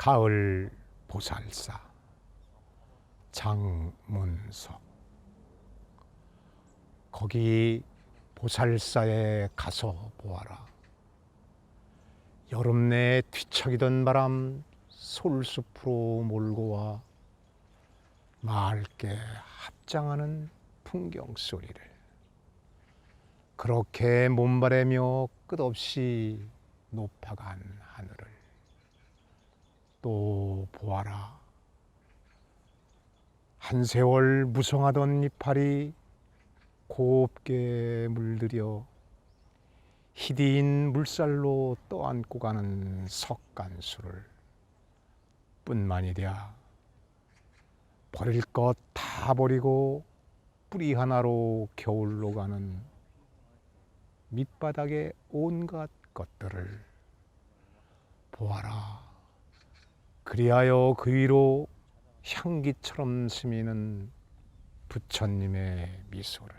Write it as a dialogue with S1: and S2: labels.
S1: 가을 보살사 장문석 거기 보살사에 가서 보아라. 여름 내에 뒤척이던 바람 솔숲으로 몰고 와 맑게 합장하는 풍경 소리를 그렇게 몸바래며 끝없이 높아간 하늘을 또 보아라. 한 세월 무성하던 이파리 곱게 물들여 희디인 물살로 떠안고 가는 석간수를 뿐만이랴 버릴 것 다 버리고 뿌리 하나로 겨울로 가는 밑바닥의 온갖 것들을 보아라. 그리하여 그 위로 향기처럼 스미는 부처님의 미소를